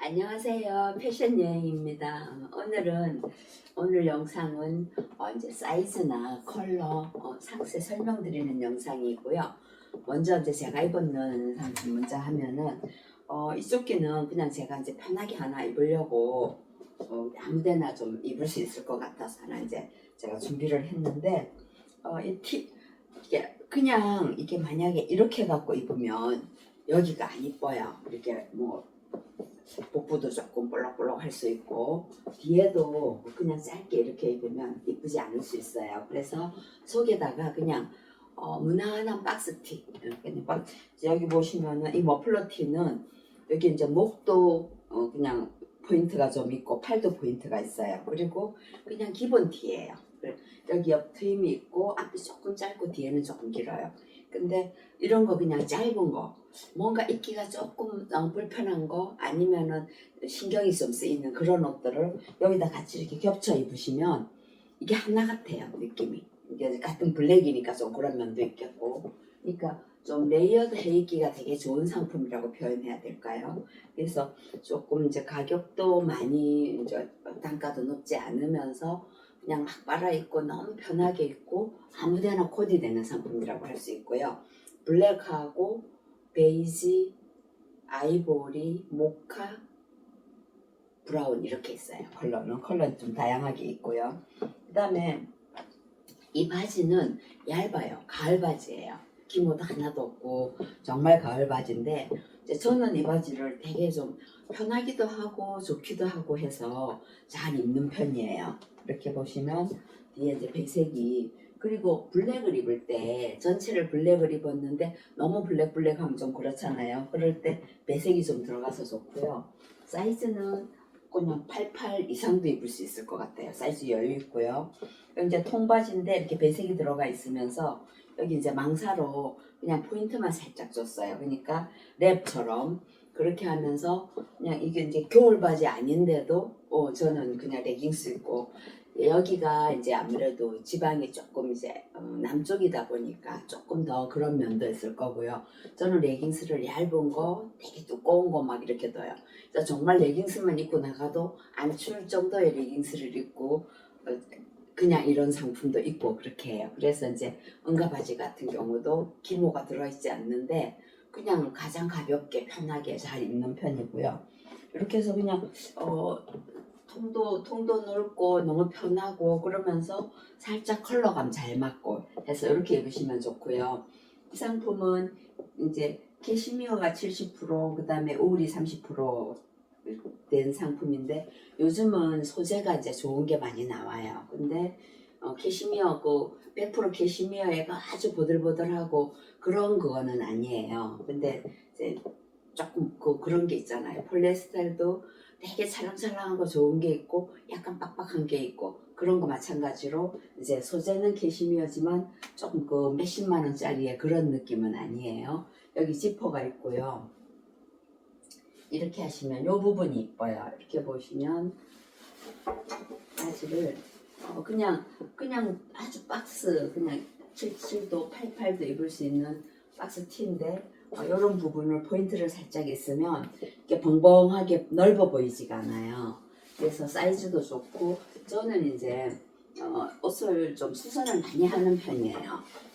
안녕하세요. 패션 여행입니다. 오늘은 오늘 영상은 어, 이제 사이즈나 컬러 어, 상세 설명드리는 영상이고요. 먼저 이제 제가 입었는 상품 먼저 하면은 어, 이 조끼는 그냥 제가 이제 편하게 하나 입으려고 어, 아무데나 좀 입을 수 있을 것 같아서 하나 이제 제가 준비를 했는데 어, 이 티, 이게 그냥 이게 만약에 이렇게 갖고 입으면 여기가 안 이뻐요. 이렇게 뭐 복부도 조금 볼록볼록 할 수 있고 뒤에도 그냥 짧게 이렇게 입으면 이쁘지 않을 수 있어요. 그래서 속에다가 그냥 어, 무난한 박스 티 그냥 박- 여기 보시면은 이 머플러 티는 여기 이제 목도 어, 그냥 포인트가 좀 있고 팔도 포인트가 있어요. 그리고 그냥 기본 티예요. 여기 옆 트임이 있고 앞이 조금 짧고 뒤에는 조금 길어요. 근데 이런 거 그냥 짧은 거. 뭔가 입기가 조금 어, 불편한 거 아니면은 신경이 좀 쓰이는 그런 옷들을 여기다 같이 이렇게 겹쳐 입으시면 이게 하나 같아요 느낌이. 이게 같은 블랙이니까 좀 그런 면도 있겠고. 그러니까 좀 레이어드 해 입기가 되게 좋은 상품이라고 표현해야 될까요? 그래서 조금 이제 가격도 많이 이제 단가도 높지 않으면서 그냥 막 빨아 입고 너무 편하게 입고 아무데나 코디 되는 상품이라고 할 수 있고요. 블랙하고 베이지, 아이보리, 모카, 브라운 이렇게 있어요. 컬러는 컬러는 좀 다양하게 있고요. 그다음에 이 바지는 얇아요. 가을 바지예요. 기모도 하나도 없고 정말 가을 바지인데 저는 이 바지를 되게 좀 편하기도 하고 좋기도 하고 해서 잘 입는 편이에요. 이렇게 보시면 뒤에 이제 백색이 그리고 블랙을 입을 때 전체를 블랙을 입었는데 너무 블랙 블랙 하면 좀 그렇잖아요. 그럴 때 배색이 좀 들어가서 좋고요. 사이즈는 그냥 88 이상도 입을 수 있을 것 같아요. 사이즈 여유 있고요. 이제 통바지인데 이렇게 배색이 들어가 있으면서 여기 이제 망사로 그냥 포인트만 살짝 줬어요. 그러니까 랩처럼 그렇게 하면서 그냥 이게 이제 겨울 바지 아닌데도 어, 저는 그냥 레깅스 입고 여기가 이제 아무래도 지방이 조금 이제 어, 남쪽이다 보니까 조금 더 그런 면도 있을 거고요. 저는 레깅스를 얇은 거, 되게 두꺼운 거 막 이렇게 둬요. 정말 레깅스만 입고 나가도 안 추울 정도의 레깅스를 입고 어, 그냥 이런 상품도 입고 그렇게 해요. 그래서 이제 응가 바지 같은 경우도 기모가 들어있지 않는데 그냥 가장 가볍게 편하게 잘 입는 편이고요. 이렇게 해서 그냥 어 통도 통도 넓고 너무 편하고 그러면서 살짝 컬러감 잘 맞고 해서 이렇게 입으시면 좋고요. 이 상품은 이제 캐시미어가 70% 그 다음에 울이 30% 된 상품인데 요즘은 소재가 이제 좋은 게 많이 나와요. 근데 어, 캐시미어 그100% 캐시미어가 아주 보들보들하고 그런 그거는 아니에요. 근데 이제 조금 그 그런 게 있잖아요. 폴리에스테르도 되게 찰랑찰랑한 거 좋은 게 있고 약간 빡빡한 게 있고 그런 거 마찬가지로 이제 소재는 캐시미어지만 조금 그 몇십만 원짜리의 그런 느낌은 아니에요. 여기 지퍼가 있고요. 이렇게 하시면 이 부분이 이뻐요. 이렇게 보시면 바지를 어, 그냥 그냥 아주 박스 그냥 77도 88도 입을 수 있는 박스 티인데 어, 이런 부분을 포인트를 살짝 있으면 이렇게 벙벙하게 넓어 보이지가 않아요. 그래서 사이즈도 좋고 저는 이제 어, 옷을 좀 수선을 많이 하는 편이에요.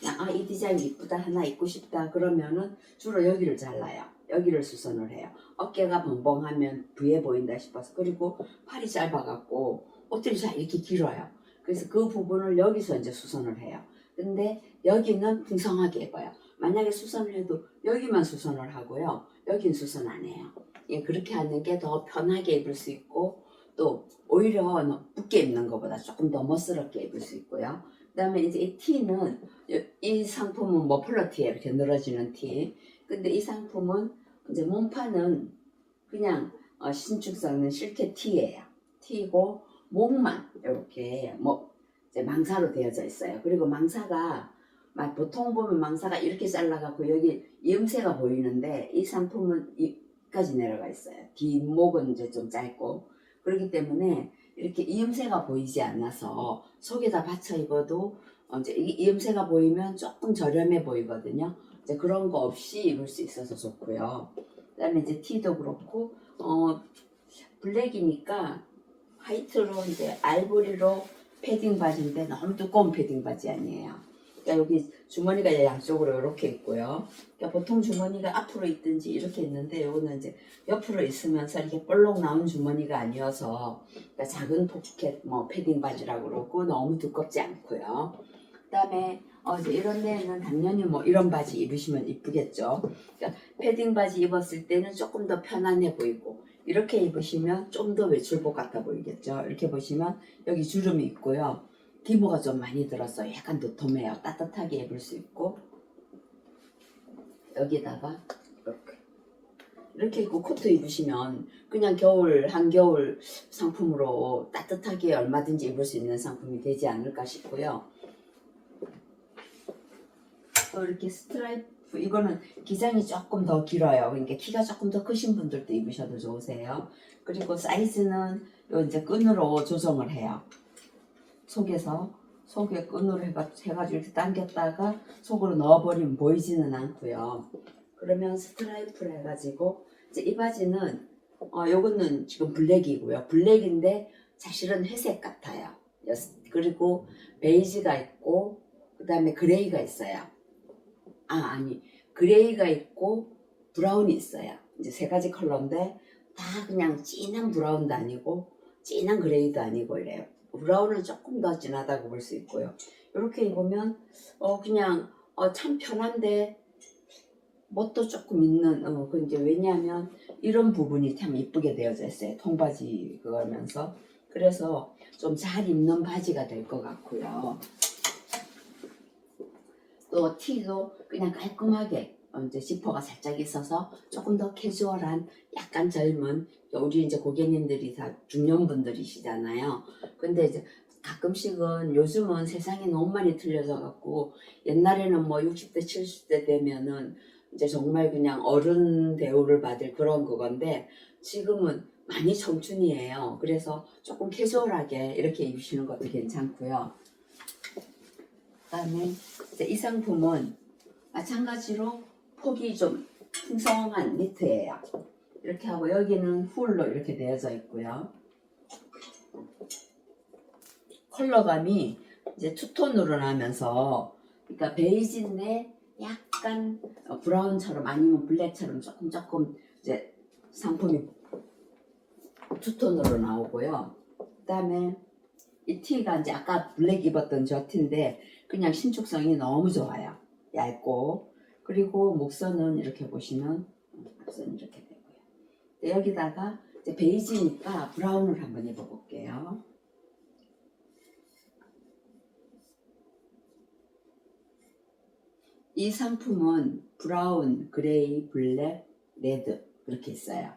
아, 이 디자인 이쁘다 하나 입고 싶다 그러면은 주로 여기를 잘라요. 여기를 수선을 해요. 어깨가 벙벙하면 부해 보인다 싶어서 그리고 팔이 짧아갖고 옷들이 잘 이렇게 길어요. 그래서 그 부분을 여기서 이제 수선을 해요. 근데 여기는 풍성하게 입어요. 만약에 수선을 해도 여기만 수선을 하고요. 여긴 수선 안 해요. 예, 그렇게 하는 게 더 편하게 입을 수 있고 또 오히려 너- 붙게 입는 것보다 조금 더 멋스럽게 입을 수 있고요. 그 다음에 이제 이 티는 이- 이 상품은 머플러 티에 이렇게 늘어지는 티. 근데 이 상품은 이제 몸판은 그냥 어, 신축 섞는 실케 티예요. 티고 목만 이렇게 뭐 이제 망사로 되어져 있어요. 그리고 망사가 막 보통 보면 망사가 이렇게 잘라갖고 여기 이음새가 보이는데 이 상품은 이까지 내려가 있어요. 뒷목은 이제 좀 짧고 그렇기 때문에 이렇게 이음새가 보이지 않아서 속에다 받쳐 입어도 어, 이제 이 이음새가 보이면 조금 저렴해 보이거든요. 이제 그런 거 없이 입을 수 있어서 좋고요. 그다음에 이제 티도 그렇고 어 블랙이니까 화이트로 이제 알보리로 패딩 바지인데 너무 두꺼운 패딩 바지 아니에요. 그러니까 여기 주머니가 양쪽으로 이렇게 있고요. 그러니까 보통 주머니가 앞으로 있든지 이렇게 있는데 요거는 이제 옆으로 있으면서 이렇게 볼록 나온 주머니가 아니어서 그러니까 작은 포켓 뭐 패딩 바지라고 그러고 너무 두껍지 않고요. 그다음에 어 이제 이런 데는 당연히 뭐 이런 바지 입으시면 이쁘겠죠. 그러니까 패딩 바지 입었을 때는 조금 더 편안해 보이고 이렇게 입으시면 좀 더 외출복 같아 보이겠죠. 이렇게 보시면 여기 주름이 있고요. 기모가 좀 많이 들었어요. 약간 도톰해요. 따뜻하게 입을 수 있고 여기다가 이렇게 이렇게 입고 코트 입으시면 그냥 겨울 한겨울 상품으로 따뜻하게 얼마든지 입을 수 있는 상품이 되지 않을까 싶고요. 또 이렇게 스트라이프 이거는 기장이 조금 더 길어요. 그러니까 키가 조금 더 크신 분들도 입으셔도 좋으세요. 그리고 사이즈는 요 이제 끈으로 조정을 해요. 속에서 속에 끈으로 해가, 해가지고 이렇게 당겼다가 속으로 넣어버리면 보이지는 않고요. 그러면 스트라이프를 해가지고 이제 이 바지는 어 요거는 지금 블랙이고요. 블랙인데 사실은 회색 같아요. 그리고 베이지가 있고 그 다음에 그레이가 있어요. 아 아니 그레이가 있고 브라운이 있어요. 이제 세 가지 컬러인데 다 그냥 진한 브라운도 아니고 진한 그레이도 아니고 이래요. 브라운은 조금 더 진하다고 볼 수 있고요. 이렇게 입으면 어 그냥 어 참 편한데 멋도 조금 있는 어 그 이제 왜냐하면 이런 부분이 참 이쁘게 되어져 있어요. 통바지 그거면서 그래서 좀 잘 입는 바지가 될 것 같고요. 또 티도 그냥 깔끔하게 어, 이제 지퍼가 살짝 있어서 조금 더 캐주얼한 약간 젊은 우리 이제 고객님들이 다 중년분들이시잖아요. 근데 이제 가끔씩은 요즘은 세상이 너무 많이 틀려져 갖고 옛날에는 뭐 60대 70대 되면은 이제 정말 그냥 어른 대우를 받을 그런 그건데 지금은 많이 청춘이에요. 그래서 조금 캐주얼하게 이렇게 입으시는 것도 괜찮고요. 그다음에 이 상품은 마찬가지로 폭이 좀 풍성한 니트예요. 이렇게 하고 여기는 훌로 이렇게 되어져 있고요. 컬러감이 이제 투톤으로 나면서 그러니까 베이지인데 약간 어, 브라운처럼 아니면 블랙처럼 조금 조금 이제 상품이 투톤으로 나오고요. 그다음에 이 티가 이제 아까 블랙 입었던 저 티인데 그냥 신축성이 너무 좋아요. 얇고 그리고 목선은 이렇게 보시면 목선 이렇게 되고요. 네, 여기다가 이제 베이지니까 브라운을 한번 입어볼게요. 이 상품은 브라운, 그레이, 블랙, 레드 이렇게 있어요.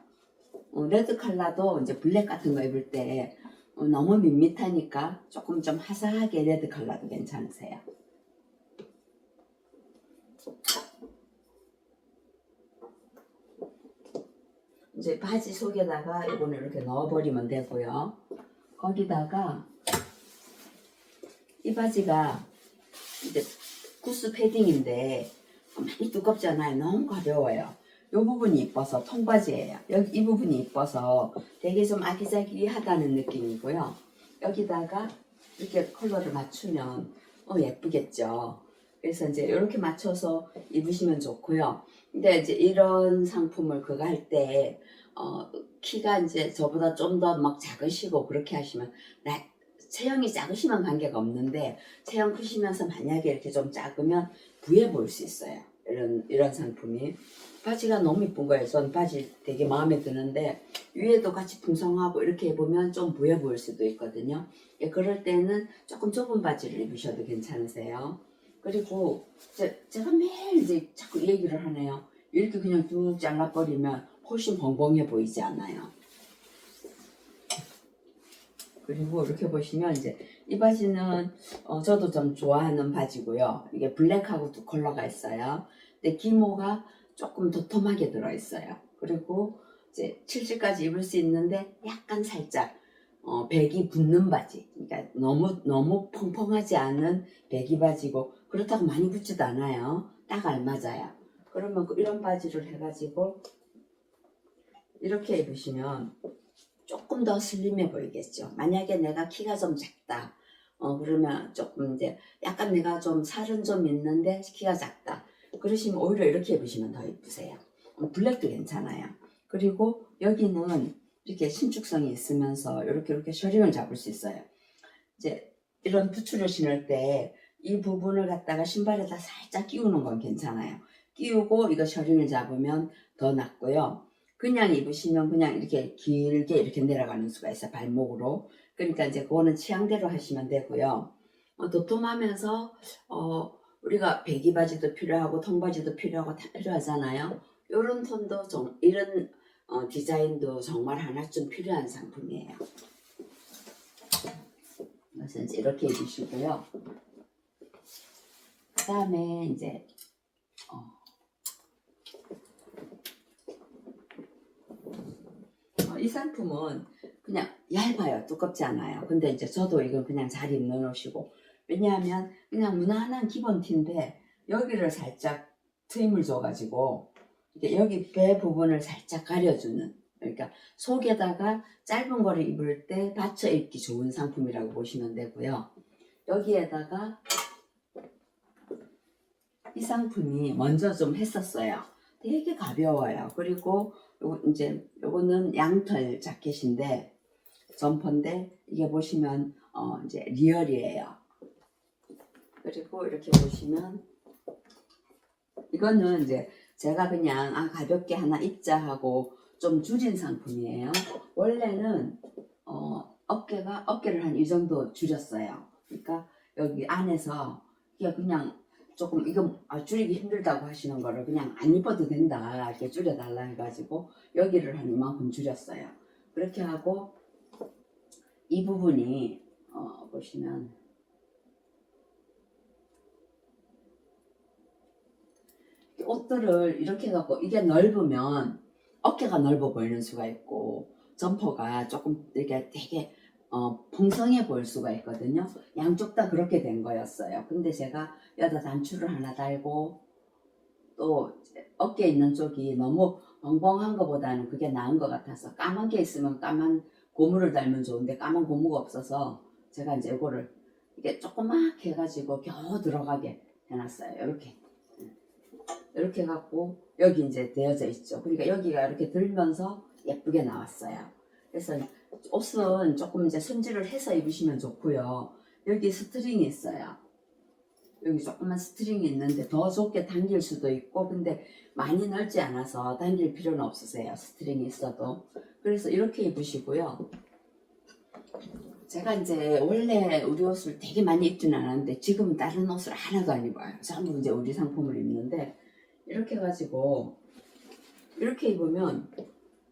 어, 레드 컬러도 이제 블랙 같은 거 입을 때 어, 너무 밋밋하니까 조금 좀 화사하게 레드 컬러도 괜찮으세요. 이제 바지 속에다가 이거는 이렇게 넣어버리면 되고요. 거기다가 이 바지가 이제 구스 패딩인데 많이 두껍잖아요. 너무 가벼워요. 이 부분이 이뻐서 통바지예요. 여기 이 부분이 이뻐서 되게 좀 아기자기하다는 느낌이고요. 여기다가 이렇게 컬러를 맞추면 어 예쁘겠죠. 그래서 이제 이렇게 맞춰서 입으시면 좋고요. 근데 이제 이런 상품을 그거 할때 어, 키가 이제 저보다 좀 더 막 작으시고 그렇게 하시면 나 체형이 작으시면 관계가 없는데 체형 크시면서 만약에 이렇게 좀 작으면 부해 보일 수 있어요. 이런 이런 상품이 바지가 너무 이쁜 거예요. 전 바지 되게 마음에 드는데 위에도 같이 풍성하고 이렇게 입으면 좀 부해 보일 수도 있거든요. 예, 그럴 때는 조금 좁은 바지를 입으셔도 괜찮으세요. 그리고 제, 제가 매일 이제 자꾸 이 얘기를 하네요. 이렇게 그냥 뚝 잘라버리면 훨씬 벙벙해 보이지 않아요. 그리고 이렇게 보시면 이제 이 바지는 어, 저도 좀 좋아하는 바지고요. 이게 블랙하고 두 컬러가 있어요. 근데 기모가 조금 도톰하게 들어있어요. 그리고 이제 70까지 입을 수 있는데 약간 살짝 어, 백이 붙는 바지. 그러니까 너무 너무 펑펑하지 않은 배기 바지고 그렇다고 많이 붙지도 않아요. 딱 알맞아요. 그러면 그 이런 바지를 해가지고 이렇게 입으시면 조금 더 슬림해 보이겠죠. 만약에 내가 키가 좀 작다. 어, 그러면 조금 이제 약간 내가 좀 살은 좀 있는데 키가 작다. 그러시면 오히려 이렇게 입으시면 더 이쁘세요. 어, 블랙도 괜찮아요. 그리고 여기는 이렇게 신축성이 있으면서 이렇게 이렇게 셔링을 잡을 수 있어요. 이제 이런 부츠를 신을 때 이 부분을 갖다가 신발에다 살짝 끼우는 건 괜찮아요. 끼우고 이거 셔링을 잡으면 더 낫고요. 그냥 입으시면 그냥 이렇게 길게 이렇게 내려가는 수가 있어요. 발목으로. 그러니까 이제 그거는 취향대로 하시면 되고요. 어, 도톰하면서 어, 우리가 배기 바지도 필요하고 통바지도 필요하고 다 필요하잖아요. 이런 톤도 좀 이런 어, 디자인도 정말 하나쯤 필요한 상품이에요. 그래서 이제 이렇게 입으시고요. 그 다음에 이제 어, 어, 이 상품은 그냥 얇아요. 두껍지 않아요. 근데 이제 저도 이건 그냥 잘 입는 옷이고 왜냐하면 그냥 무난한 기본 티인데 여기를 살짝 트임을 줘가지고 여기 배 부분을 살짝 가려주는 그러니까 속에다가 짧은 거를 입을 때 받쳐 입기 좋은 상품이라고 보시면 되고요. 여기에다가 이 상품이 먼저 좀 했었어요. 되게 가벼워요. 그리고 요 이제 요거는 양털 자켓인데 점퍼인데 이게 보시면 어 이제 리얼이에요. 그리고 이렇게 보시면 이거는 이제 제가 그냥 아 가볍게 하나 입자 하고 좀 줄인 상품이에요. 원래는 어 어깨가 어깨를 한 이 정도 줄였어요. 그러니까 여기 안에서 그냥 조금 이거 아, 줄이기 힘들다고 하시는 거를 그냥 안 입어도 된다 이렇게 줄여달라 해가지고 여기를 한 이만큼 줄였어요. 그렇게 하고 이 부분이 어, 보시면 옷들을 이렇게 해갖고 이게 넓으면 어깨가 넓어 보이는 수가 있고 점퍼가 조금 이렇게 되게 어, 풍성해 보일 수가 있거든요. 양쪽 다 그렇게 된 거였어요. 근데 제가 여기다 단추를 하나 달고 또 어깨에 있는 쪽이 너무 벙벙한 것보다는 그게 나은 것 같아서 까만 게 있으면 까만 고무를 달면 좋은데 까만 고무가 없어서 제가 이제 이거를 이게 조그맣게 해가지고 겨우 들어가게 해놨어요. 이렇게 이렇게 해갖고 여기 이제 되어져 있죠. 그러니까 여기가 이렇게 들면서 예쁘게 나왔어요. 그래서 옷은 조금 이제 손질을 해서 입으시면 좋고요. 여기 스트링이 있어요. 여기 조그만 스트링이 있는데 더 좋게 당길 수도 있고 근데 많이 넓지 않아서 당길 필요는 없으세요. 스트링이 있어도. 그래서 이렇게 입으시고요. 제가 이제 원래 우리 옷을 되게 많이 입지는 않았는데 지금은 다른 옷을 하나도 안 입어요. 전부 이제 우리 상품을 입는데 이렇게 해가지고 이렇게 입으면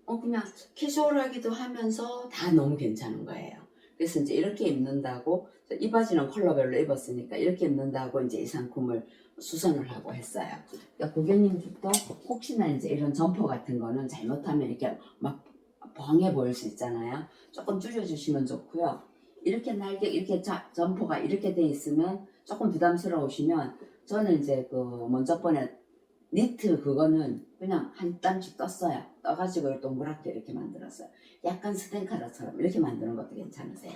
어 그냥 캐주얼하기도 하면서 다 너무 괜찮은 거예요. 그래서 이제 이렇게 입는다고 이 바지는 컬러별로 입었으니까 이렇게 입는다고 이제 이 상품을 수선을 하고 했어요. 그러니까 고객님들도 혹시나 이제 이런 점퍼 같은 거는 잘못하면 이렇게 막 벙해 보일 수 있잖아요. 조금 줄여주시면 좋고요. 이렇게 날개 이렇게 자, 점퍼가 이렇게 돼 있으면 조금 부담스러우시면 저는 이제 그 먼저 번에 니트 그거는 그냥 한 땀씩 떴어요. 떠가지고 동그랗게 이렇게 만들었어요. 약간 스텐카라처럼 이렇게 만드는 것도 괜찮으세요.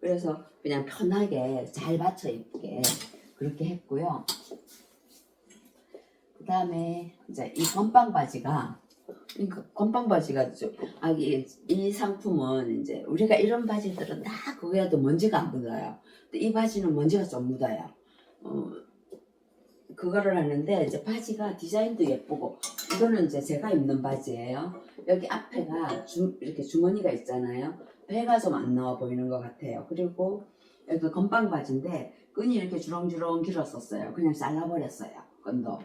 그래서 그냥 편하게 잘 받쳐 입게 그렇게 했고요. 그 다음에 이제 이 건빵 바지가 이 건빵 바지가 좀, 아, 이, 이 상품은 이제 우리가 이런 바지들은 다 그거에도 먼지가 안 묻어요. 근데 이 바지는 먼지가 좀 묻어요. 어, 그거를 하는데 이제 바지가 디자인도 예쁘고 이거는 이제 제가 입는 바지예요. 여기 앞에가 주, 이렇게 주머니가 있잖아요. 배가 좀 안 나와 보이는 것 같아요. 그리고 여기 건빵 바지인데 끈이 이렇게 주렁주렁 길었었어요. 그냥 잘라버렸어요. 끈도.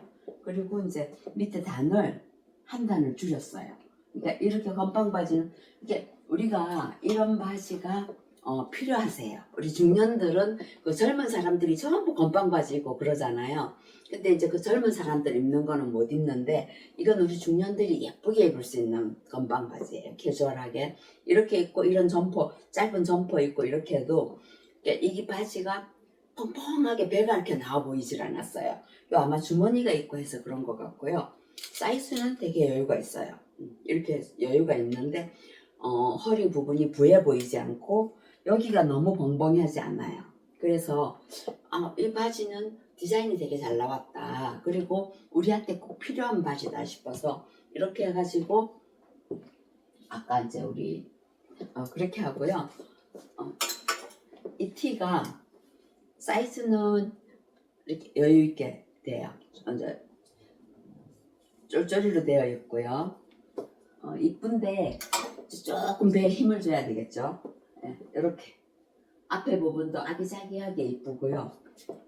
그리고 이제 밑에 단을 한 단을 줄였어요. 그러니까 이렇게 건빵 바지는 이게 우리가 이런 바지가 어, 필요하세요. 우리 중년들은 그 젊은 사람들이 전부 건빵 바지 입고 그러잖아요. 근데 이제 그 젊은 사람들 입는 거는 못 입는데 이건 우리 중년들이 예쁘게 입을 수 있는 건빵 바지예요. 캐주얼하게 이렇게 입고 이런 점퍼 짧은 점퍼 입고 이렇게 해도 이 바지가 펑펑하게 배가 이렇게 나와 보이질 않았어요. 요 아마 주머니가 있고 해서 그런 것 같고요. 사이즈는 되게 여유가 있어요. 음, 이렇게 여유가 있는데 어, 허리 부분이 부해 보이지 않고 여기가 너무 벙벙하지 않아요. 그래서 아, 이 바지는 디자인이 되게 잘 나왔다. 그리고 우리한테 꼭 필요한 바지다 싶어서 이렇게 해가지고 아까 이제 우리 어, 그렇게 하고요. 어, 이 티가 사이즈는 이렇게 여유 있게 돼요. 이제 쫄쫄이로 되어 있고요. 어, 이쁜데 조금 배에 힘을 줘야 되겠죠. 예, 이렇게 앞에 부분도 아기자기하게 이쁘고요.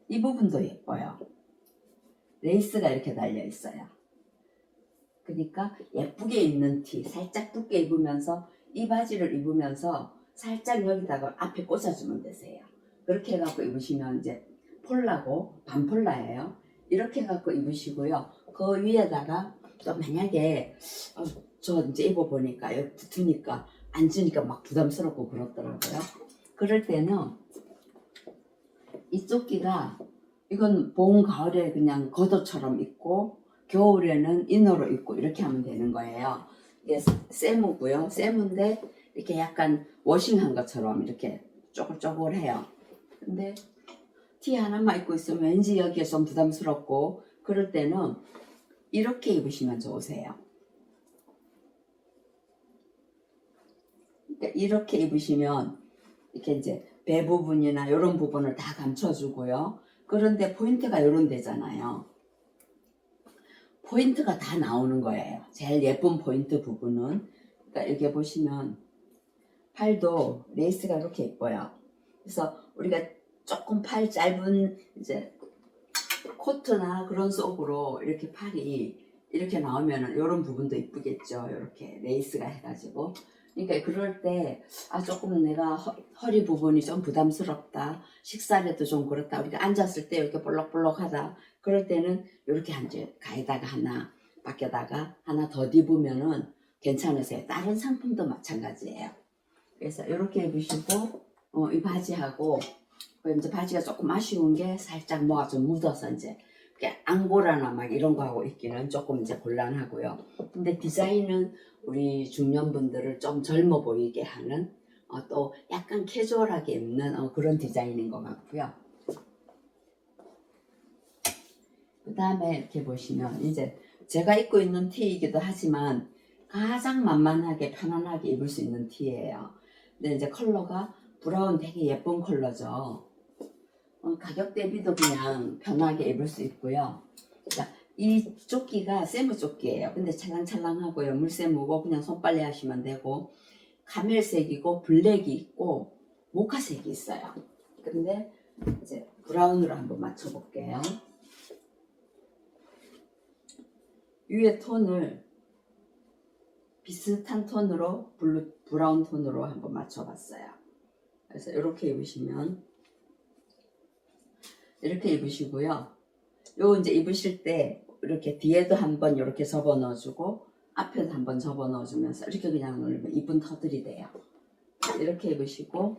이 부분도 예뻐요. 레이스가 이렇게 달려 있어요. 그러니까 예쁘게 입는 티, 살짝 두께 입으면서 이 바지를 입으면서 살짝 여기다가 앞에 꽂아주면 되세요. 그렇게 해갖고 입으시면 이제 폴라고 반폴라예요. 이렇게 해갖고 입으시고요. 그 위에다가 또 만약에 어, 저 이제 입어보니까 붙으니까 앉으니까 막 부담스럽고 그렇더라고요. 그럴 때는 이 조끼가 이건 봄 가을에 그냥 겉옷처럼 입고 겨울에는 이너로 입고 이렇게 하면 되는 거예요. 이게 세무고요. 세무인데 이렇게 약간 워싱한 것처럼 이렇게 쪼글쪼글해요. 근데 티 하나만 입고 있으면 왠지 여기에 좀 부담스럽고 그럴 때는 이렇게 입으시면 좋으세요. 그러니까 이렇게 입으시면 이렇게 이제 배 부분이나 이런 부분을 다 감춰주고요. 그런데 포인트가 이런 데잖아요. 포인트가 다 나오는 거예요. 제일 예쁜 포인트 부분은. 그러니까 이렇게 보시면 팔도 레이스가 이렇게 예뻐요. 그래서 우리가 조금 팔 짧은 이제 코트나 그런 속으로 이렇게 팔이 이렇게 나오면은 이런 부분도 이쁘겠죠. 이렇게 레이스가 해가지고. 그러니까 그럴 때, 아, 조금 내가 허, 리 부분이 좀 부담스럽다. 식사에도 좀 그렇다. 우리가 앉았을 때 이렇게 볼록볼록하다. 그럴 때는 이렇게 앉아, 가에다가 하나, 밖에다가 하나 더 입으면은 괜찮으세요. 다른 상품도 마찬가지예요. 그래서 이렇게 입으시고, 어, 이 바지하고, 그 이제 바지가 조금 아쉬운 게 살짝 뭐가 좀 묻어서 이제 앙고라나 막 이런 거 하고 있기는 조금 이제 곤란하고요. 근데 디자인은 우리 중년분들을 좀 젊어 보이게 하는 어, 또 약간 캐주얼하게 입는 어, 그런 디자인인 것 같고요. 그 다음에 이렇게 보시면 이제 제가 입고 있는 티이기도 하지만 가장 만만하게 편안하게 입을 수 있는 티예요. 근데 이제 컬러가 브라운 되게 예쁜 컬러죠. 어, 가격 대비도 그냥 편하게 입을 수 있고요. 자, 이 조끼가 세무 조끼예요. 근데 찰랑찰랑하고요. 물세무고 그냥 손빨래 하시면 되고 카멜색이고 블랙이 있고 모카색이 있어요. 근데 이제 브라운으로 한번 맞춰볼게요. 위에 톤을 비슷한 톤으로 블루 브라운 톤으로 한번 맞춰봤어요. 그래서 이렇게 입으시면 이렇게 입으시고요. 요 이제 입으실 때 이렇게 뒤에도 한번 이렇게 접어 넣어주고 앞에도 한번 접어 넣어주면서 이렇게 그냥 넣으면 이쁜 터들이 돼요. 이렇게 입으시고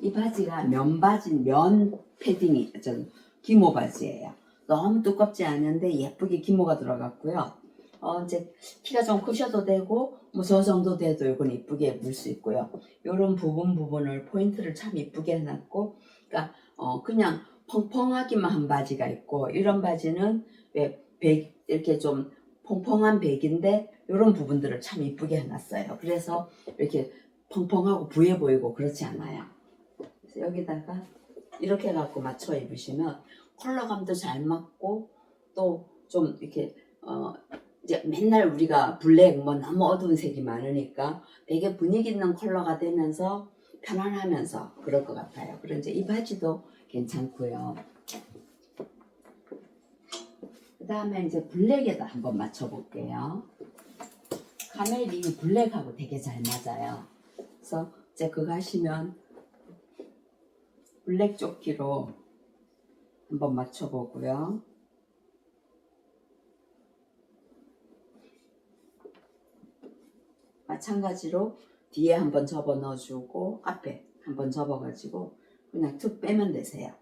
이 바지가 면 바지 면 패딩이 저 기모 바지예요. 너무 두껍지 않은데 예쁘게 기모가 들어갔고요. 어 이제 키가 좀 크셔도 되고 뭐 저 정도 돼도 이건 이쁘게 입을 수 있고요. 이런 부분 부분을 포인트를 참 이쁘게 해놨고, 그러니까 어 그냥 펑펑하기만 한 바지가 있고 이런 바지는 왜 백 이렇게 좀 펑펑한 백인데 이런 부분들을 참 이쁘게 해놨어요. 그래서 이렇게 펑펑하고 부해 보이고 그렇지 않아요. 그래서 여기다가 이렇게 해갖고 맞춰 입으시면 컬러감도 잘 맞고 또 좀 이렇게 어 이제 맨날 우리가 블랙 뭐 너무 어두운 색이 많으니까 되게 분위기 있는 컬러가 되면서 편안하면서 그럴 것 같아요. 그리고 이제 이 바지도 괜찮고요. 그 다음에 이제 블랙에다 한번 맞춰볼게요. 카멜이 블랙하고 되게 잘 맞아요. 그래서 이제 그거 하시면 블랙 조끼로 한번 맞춰보고요. 마찬가지로 뒤에 한번 접어 넣어주고 앞에 한번 접어가지고 그냥 툭 빼면 되세요.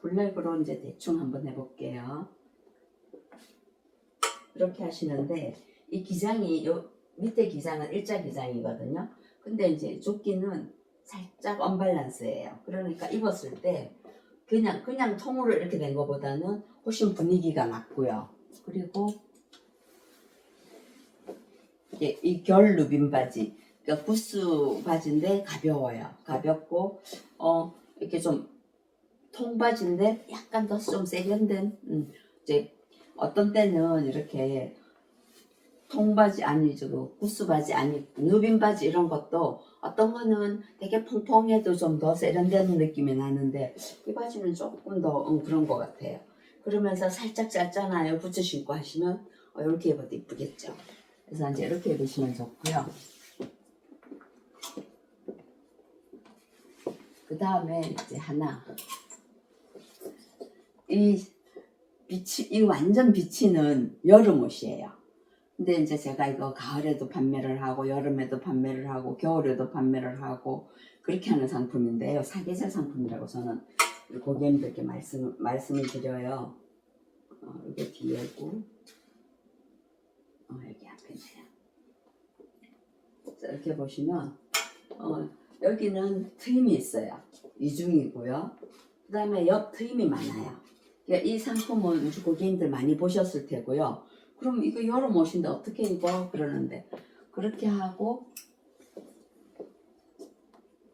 블랙으로 이제 대충 한번 해볼게요. 이렇게 하시는데 이 기장이 요 밑에 기장은 일자 기장이거든요. 근데 이제 조끼는 살짝 언밸런스예요. 그러니까 입었을 때 그냥 그냥 통으로 이렇게 된 것보다는 훨씬 분위기가 낫고요. 그리고 이게 이 결 루빈 바지, 그러니까 구스 바지인데 가벼워요. 가볍고 어 이렇게 좀 통바지인데 약간 더 좀 세련된 음, 이제 어떤 때는 이렇게 통바지 아니 저거 구스 바지 아니 누빈 바지 이런 것도 어떤 거는 되게 퐁퐁해도 좀 더 세련된 느낌이 나는데 이 바지는 조금 더 음, 그런 것 같아요. 그러면서 살짝 짧잖아요. 부츠 신고 하시면 어, 이렇게 입어도 이쁘겠죠. 그래서 이제 이렇게 입으시면 좋고요. 그 다음에 이제 하나 이 비치 이 완전 비치는 여름 옷이에요. 근데 이제 제가 이거 가을에도 판매를 하고 여름에도 판매를 하고 겨울에도 판매를 하고 그렇게 하는 상품인데요. 사계절 상품이라고 저는 고객님들께 말씀 말씀을 드려요. 어, 이게 뒤에고 어, 여기 앞에네요. 자, 이렇게 보시면 어, 여기는 트임이 있어요. 이중이고요. 그 다음에 옆 트임이 많아요. 그러니까 이 상품은 우리 고객님들 많이 보셨을 테고요. 그럼 이거 여름 옷인데 어떻게 입어? 그러는데 그렇게 하고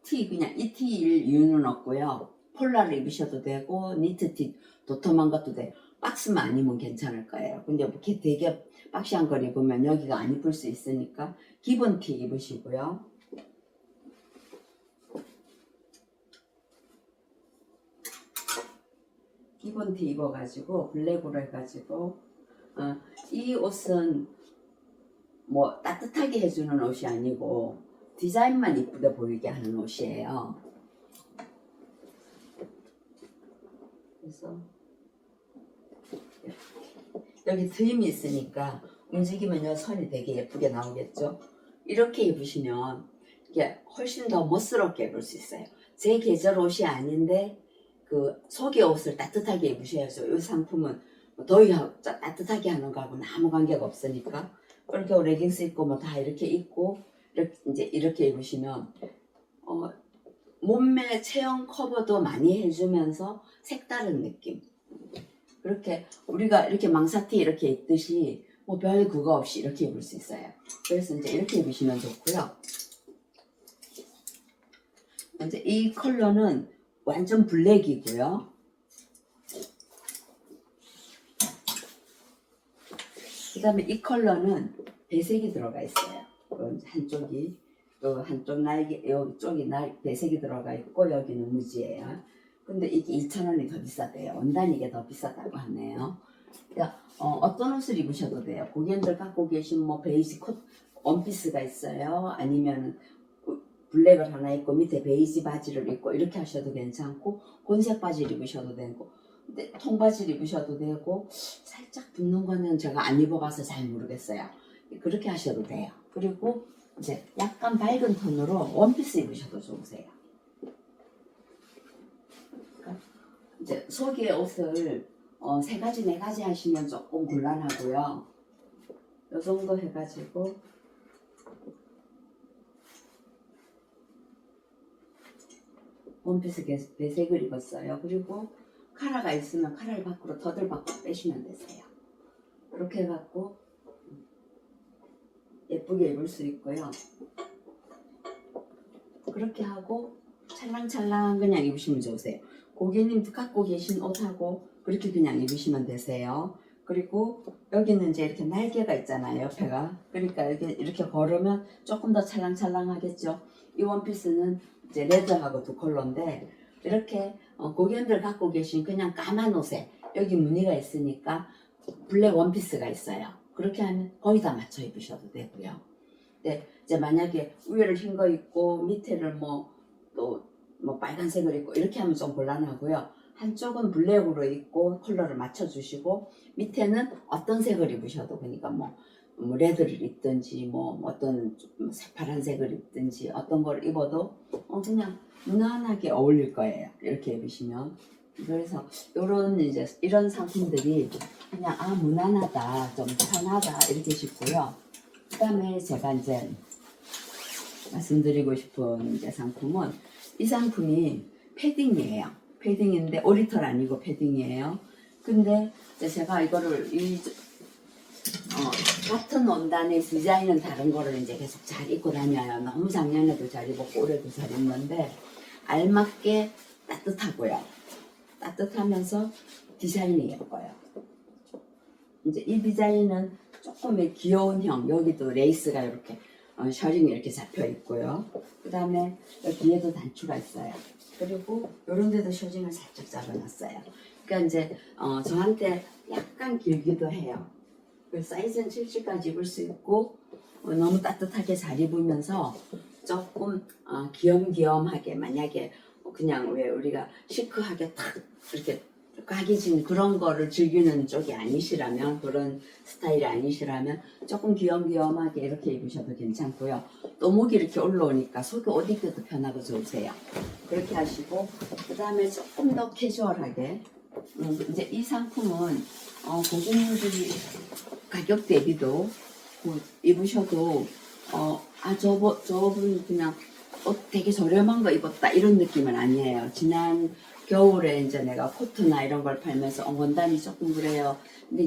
티 그냥 이 티일 이유는 없고요. 폴라를 입으셔도 되고 니트 티 도톰한 것도 돼. 박스만 안 입으면 괜찮을 거예요. 근데 뭐 이렇게 되게 걸 입으면 여기가 안 이쁠 수 있으니까 기본 티 입으시고요. 기본 티 입어가지고 블랙으로 해가지고 어, 이 옷은 뭐 따뜻하게 해주는 옷이 아니고 디자인만 이쁘게 보이게 하는 옷이에요. 그래서. 여기 트임이 있으니까 움직이면 요 선이 되게 예쁘게 나오겠죠. 이렇게 입으시면 이게 훨씬 더 멋스럽게 입을 수 있어요. 제 계절 옷이 아닌데 그 속의 옷을 따뜻하게 입으셔야죠. 이 상품은 뭐 더위 따뜻하게 하는 거하고는 아무 관계가 없으니까 이렇게 레깅스 입고 뭐 다 이렇게 입고 이렇게 이제 이렇게 입으시면 어, 몸매 체형 커버도 많이 해주면서 색다른 느낌. 그렇게 우리가 이렇게 망사티 이렇게 입듯이 뭐별 그거 없이 이렇게 입을 수 있어요. 그래서 이제 이렇게 입으시면 좋고요. 이제 이 컬러는 완전 블랙이고요. 그 다음에 이 컬러는 배색이 들어가 있어요. 요 한쪽이 요 한쪽 날개 요 쪽이 날 배색이 들어가 있고 여기는 무지예요. 근데 이게 2,000원이 더 비싸대요. 원단 이게 더 비싸다고 하네요. 그러니까 어, 떤 옷을 입으셔도 돼요. 고객님들 갖고 계신 뭐 베이지 콧 원피스가 있어요. 아니면 블랙을 하나 입고 밑에 베이지 바지를 입고 이렇게 하셔도 괜찮고 곤색 바지를 입으셔도 되고 근데 통바지를 입으셔도 되고 살짝 붙는 거는 제가 안 입어봐서 잘 모르겠어요. 그렇게 하셔도 돼요. 그리고 이제 약간 밝은 톤으로 원피스 입으셔도 좋으세요. 그러니까 이제 속의 옷을 어, 세 가지 네 가지 하시면 조금 곤란하고요. 요 정도 해가지고 원피스 개- 배색을 입었어요. 그리고 카라가 있으면 카라를 밖으로 더들 밖으로 빼시면 되세요. 이렇게 해갖고 예쁘게 입을 수 있고요. 그렇게 하고 찰랑찰랑 그냥 입으시면 좋으세요. 고객님 갖고 계신 옷하고 그렇게 그냥 입으시면 되세요. 그리고 여기는 이제 이렇게 날개가 있잖아요, 옆에가. 그러니까 이렇게, 이렇게 걸으면 조금 더 찰랑찰랑하겠죠. 이 원피스는 이제 레드하고 두 컬러인데 이렇게 어, 고객님들 갖고 계신 그냥 까만 옷에 여기 무늬가 있으니까 블랙 원피스가 있어요. 그렇게 하면 거의 다 맞춰 입으셔도 되고요. 네, 이제 만약에 위를 흰 거 입고 밑에를 뭐또 뭐 빨간색을 입고 이렇게 하면 좀 곤란하고요. 한쪽은 블랙으로 입고 컬러를 맞춰주시고 밑에는 어떤 색을 입으셔도 그러니까 뭐, 뭐 레드를 입든지 뭐 어떤 좀 새파란 색을 입든지 어떤 걸 입어도 어 그냥 무난하게 어울릴 거예요. 이렇게 입으시면 그래서 이런 이제 이런 상품들이 그냥 아 무난하다 좀 편하다 이렇게 싶고요. 그다음에 제가 이제 말씀드리고 싶은 이제 상품은 이 상품이 패딩이에요. 패딩인데 오리털 아니고 패딩이에요. 근데 제가 이거를 이 어, 같은 원단의 디자인은 다른 거를 이제 계속 잘 입고 다녀요. 너무 작년에도 잘 입었고 올해도 잘 입는데 알맞게 따뜻하고요. 따뜻하면서 디자인이 예뻐요. 이제 이 디자인은 조금의 귀여운 형 여기도 레이스가 이렇게 어, 셔링이 이렇게 잡혀 있고요. 그 다음에 뒤에도 단추가 있어요. 그리고 이런 데도 셔링을 살짝 잡아놨어요. 그러니까 이제 어, 저한테 약간 길기도 해요. 그 사이즈는 70까지 입을 수 있고 어, 너무 따뜻하게 잘 입으면서 조금 어, 귀염귀염하게 만약에 그냥 왜 우리가 시크하게 탁 이렇게 각이진 그런 거를 즐기는 쪽이 아니시라면 그런 스타일이 아니시라면 조금 귀염귀염하게 이렇게 입으셔도 괜찮고요. 또 목이 이렇게 올라오니까 속에 옷 입기도 편하고 좋으세요. 그렇게 하시고 그 다음에 조금 더 캐주얼하게 음, 이제 이 상품은 어, 고객님들이 가격 대비도 뭐 입으셔도 어, 아 저분 저분 그냥 옷 되게 저렴한 거 입었다 이런 느낌은 아니에요. 지난 겨울에 이제 내가 코트나 이런 걸 팔면서 어, 원단이 조금 그래요. 근데